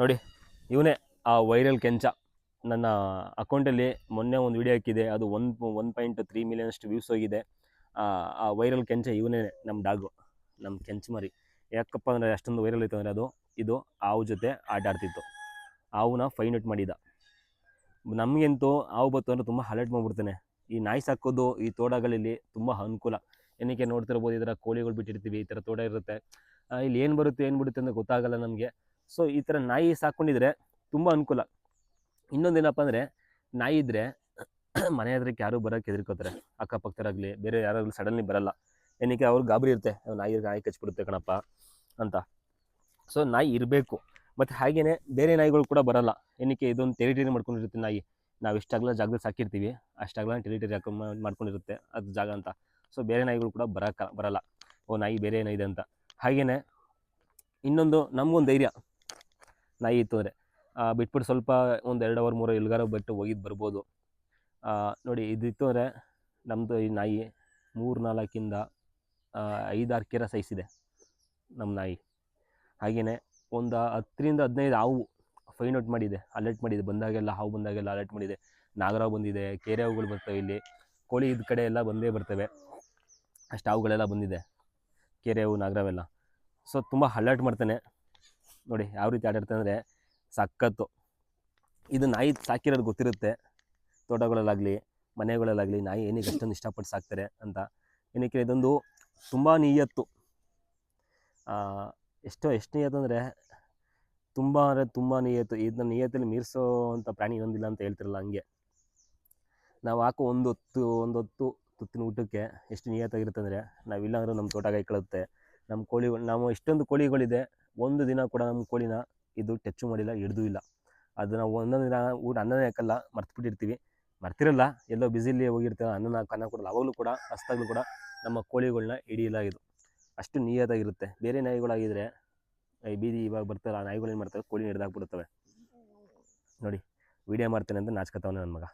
ನೋಡಿ ಇವನೇ ಆ ವೈರಲ್ ಕೆಂಚ. ನನ್ನ ಅಕೌಂಟಲ್ಲಿ ಮೊನ್ನೆ ಒಂದು ವಿಡಿಯೋ ಹಾಕಿದೆ. ಅದು one one point three million ಅಷ್ಟು ವ್ಯೂಸ್ ಹೋಗಿದೆ. ಆ, ವೈರಲ್ ಕೆಂಚ ಇವನೇ ನಮ್ಮ ಡಾಗು ನಮ್ಮ ಕೆಂಚ ಮರಿ. ಯಾಕಪ್ಪ ಅಂದರೆ ಅಷ್ಟೊಂದು ವೈರಲ್ ಇತ್ತು ಅಂದರೆ ಅದು ಇದು ಹಾವು ಜೊತೆ ಆಟ ಆಡ್ತಿತ್ತು. ಹಾವುನ ಫೈನ್ ಔಟ್ ಮಾಡಿದ. ನಮಗಂತೂ ಹಾವು ಬತ್ತು ಅಂದರೆ ತುಂಬ ಹಲರ್ಟ್ ಮಾಡಿಬಿಡ್ತಾನೆ. ಈ ನಾಯಿ ಸಾಕೋದು ಈ ತೋಟಗಳಲ್ಲಿ ತುಂಬ ಅನುಕೂಲ. ಏನಕ್ಕೆ ನೋಡ್ತಿರ್ಬೋದು ಈ ಥರ ಕೋಳಿಗಳು ಬಿಟ್ಟಿರ್ತೀವಿ ಈ ಥರ ತೋಟ ಇರುತ್ತೆ. ಇಲ್ಲಿ ಏನು ಬರುತ್ತೆ ಏನು ಬಿಡುತ್ತೆ ಅಂತ ಗೊತ್ತಾಗಲ್ಲ ನಮಗೆ. ಸೊ ಈ ಥರ ನಾಯಿ ಸಾಕೊಂಡಿದ್ರೆ ತುಂಬ ಅನುಕೂಲ. ಇನ್ನೊಂದೇನಪ್ಪ ಅಂದರೆ ನಾಯಿ ಇದ್ದರೆ ಮನೆ ಹತ್ರಕ್ಕೆ ಯಾರೂ ಬರೋಕ್ಕೆ ಹೆದರ್ಕೋತಾರೆ. ಅಕ್ಕಪಕ್ಕದರಾಗಲಿ ಬೇರೆ ಯಾರಾಗಲಿ ಸಡನ್ಲಿ ಬರಲ್ಲ. ಏನಕ್ಕೆ ಅವ್ರಿಗೆ ಗಾಬರಿ ಇರುತ್ತೆ. "ಅಯ್ಯೋ, ನಾಯಿ ನಾಯಿ ಕಚ್ಬಿಡುತ್ತೆ ಕಣಪ್ಪ ಅಂತ. ಸೊ ನಾಯಿ ಇರಬೇಕು. ಮತ್ತು ಹಾಗೆಯೇ ಬೇರೆ ನಾಯಿಗಳು ಕೂಡ ಬರಲ್ಲ. ಏನಕ್ಕೆ ಇದೊಂದು ಟೆರಿಟರಿ ಮಾಡ್ಕೊಂಡಿರುತ್ತೆ ನಾಯಿ. ನಾವು ಎಷ್ಟಾಗಲ ಜಾಗದಲ್ಲಿ ಸಾಕಿರ್ತೀವಿ ಅಷ್ಟಾಗಲ ಟೆರಿಟರಿ ಹಾಕ ಮಾಡ್ಕೊಂಡಿರುತ್ತೆ ಅದು ಜಾಗ ಅಂತ. ಸೊ ಬೇರೆ ನಾಯಿಗಳು ಕೂಡ ಬರೋಕ್ಕ ಬರಲ್ಲ. ಓ ನಾಯಿ ಬೇರೆ ಏನೋ ಇದೆ ಅಂತ. ಹಾಗೆಯೇ ಇನ್ನೊಂದು ನಮಗೊಂದು ಧೈರ್ಯ. ನಾಯಿ ಇತ್ತು ಅಂದರೆ ಬಿಟ್ಬಿಟ್ಟು ಸ್ವಲ್ಪ ಒಂದು ಎರಡು ಅವರ್ ಮೂರು ಎಲ್ಗಾರ ಬಿಟ್ಟು ಹೋಗಿದ್ದು ಬರ್ಬೋದು. ನೋಡಿ ಇದಿತ್ತು ಅಂದರೆ ನಮ್ಮದು ಈ ನಾಯಿ ಮೂರು ನಾಲ್ಕಿಂದ ಐದಾರು ಕೆರ ಸೈಜ್ ಇದೆ ನಮ್ಮ ನಾಯಿ. ಹಾಗೆಯೇ ಒಂದು ಹತ್ತರಿಂದ ಹದಿನೈದು ಹಾವು ಫೈನ್ ಔಟ್ ಮಾಡಿದೆ ಅಲರ್ಟ್ ಮಾಡಿದೆ. ಬಂದಾಗೆಲ್ಲ ಹಾವು ಬಂದಾಗೆಲ್ಲ ಅಲರ್ಟ್ ಮಾಡಿದೆ. ನಾಗರ ಬಂದಿದೆ, ಕೆರೆ ಹಾವುಗಳು ಬರ್ತವೆ ಇಲ್ಲಿ. ಕೋಳಿ ಇದ್ದ ಕಡೆ ಎಲ್ಲ ಬಂದೇ ಬರ್ತವೆ. ಅಷ್ಟು ಹಾವುಗಳೆಲ್ಲ ಬಂದಿದೆ. ಕೆರೆ ಹಾವು, ನಾಗರಾವೆಲ್ಲ. ಸೊ ತುಂಬ ಅಲರ್ಟ್ ಮಾಡ್ತಾನೆ. ನೋಡಿ ಯಾವ ರೀತಿ ಆಟಾಡ್ತಾನೆ ಅಂದರೆ ಸಖತ್ತು. ಇದು ನಾಯಿ ಸಾಕಿರೋದು ಗೊತ್ತಿರುತ್ತೆ. ತೋಟಗಳಲ್ಲಾಗಲಿ, ಮನೆಗಳಲ್ಲಾಗಲಿ ನಾಯಿ ಏನಕ್ಕೆ ಅಷ್ಟೊಂದು ಇಷ್ಟಪಟ್ಟು ಸಾಕ್ತಾರೆ ಅಂತ. ಏನಕ್ಕೆ ಇದೊಂದು ತುಂಬ ನಿಯತ್ತು. ಎಷ್ಟೋ ಎಷ್ಟು ನಿಯತ್ತು ಅಂದರೆ ತುಂಬ ಅಂದರೆ ತುಂಬ ನೀಯತ್ತು. ಇದನ್ನ ನಿಯತ್ತಲ್ಲಿ ಮೀರಿಸೋ ಅಂಥ ಪ್ರಾಣಿ ಇನ್ನೊಂದಿಲ್ಲ ಅಂತ ಹೇಳ್ತಿರಲ್ಲ ಹಂಗೆ. ನಾವು ಹಾಕೋ ಒಂದು ಹೊತ್ತು ಒಂದು ಹೊತ್ತು ತುತ್ತಿನ ಊಟಕ್ಕೆ ಎಷ್ಟು ನಿಯತ್ತಾಗಿರುತ್ತೆ ಅಂದರೆ ನಾವಿಲ್ಲ ಅಂದರೂ ನಮ್ಮ ತೋಟ ಕಳುತ್ತೆ ನಮ್ಮ ಕೋಳಿಗಳು ನಾವು ಇಷ್ಟೊಂದು ಕೋಳಿಗಳಿದೆ ಒಂದು ದಿನ ಕೂಡ ನಮ್ಮ ಕೋಳಿನ ಇದು ಟಚ್ಚು ಮಾಡಿಲ್ಲ, ಹಿಡ್ದೂ ಇಲ್ಲ. ಅದು ನಾವು ಒಂದೊಂದು ದಿನ ಊಟ ಅನ್ನನೇ ಹಾಕಲ್ಲ, ಮರ್ತುಬಿಟ್ಟಿರ್ತೀವಿ. ಮರ್ತಿರಲ್ಲ, ಎಲ್ಲೋ ಬಿಸಿಲಿ ಹೋಗಿರ್ತೇವೆ ಅನ್ನನ ಕನ್ನ ಕೊಡಲ್ಲ ಅವಾಗಲೂ ಕೂಡ ಅಷ್ಟಾಗಲೂ ಕೂಡ ನಮ್ಮ ಕೋಳಿಗಳನ್ನ ಹಿಡಿಯಿಲ್ಲ ಇದು. ಅಷ್ಟು ನಿಯತ್ತಾಗಿರುತ್ತೆ. ಬೇರೆ ನಾಯಿಗಳಾಗಿದ್ದರೆ ಈ ಬೀದಿ ಇವಾಗ ಬರ್ತಾರೆ ಆ ನಾಯಿಗಳು ಏನು ಮಾಡ್ತವೆ ಕೋಳಿ ಹಿಡ್ದಾಕ್ಬಿಡ್ತವೆ ನೋಡಿ ವಿಡಿಯೋ ಮಾಡ್ತೇನೆ ಅಂತ ನಾಚ್ಕೊತಾವನೆ ನನ್ನ ಮಗ.